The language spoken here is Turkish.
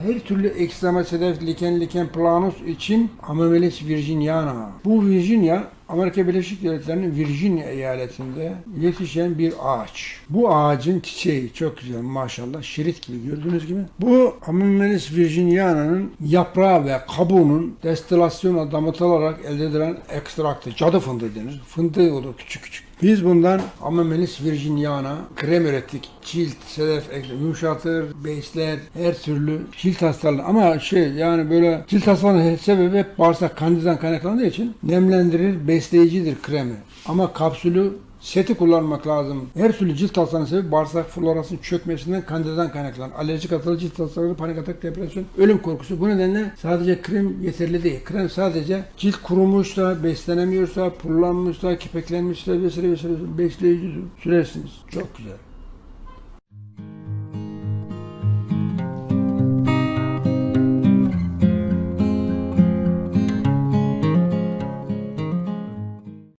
Her türlü ekstrema sedef liken liken planus için Amemelis virginiana. Bu Virginia Amerika Birleşik Devletleri'nin Virginia eyaletinde yetişen bir ağaç. Bu ağacın çiçeği çok güzel maşallah şerit gibi gördüğünüz gibi. Bu Amemelis virginiana'nın yaprağı ve kabuğunun destilasyonla damıtılarak elde edilen ekstraktı. Cadı fındığı denir. Fındığı olur küçük küçük. Biz bundan Amemelis virginiana krem ürettik. Cilt, sedef, yumuşatır, besler, her türlü cilt hastalığı. Ama şey yani böyle cilt hastalığının sebebi hep bağırsak kandiden kaynaklandığı için nemlendirir, besleyicidir kremi. Ama kapsülü seti kullanmak lazım. Her türlü cilt hastalığının sebebi bağırsak florasının çökmesinden kandiden kaynaklanan. Alerjik hastalığı, cilt hastalığı, panik atak, depresyon, ölüm korkusu. Bu nedenle sadece krem yeterli değil. Krem sadece cilt kurumuşsa, beslenemiyorsa, pullanmışsa, kepeklenmişse vesaire vesaire besleyicidir. Sürersiniz. Çok güzel.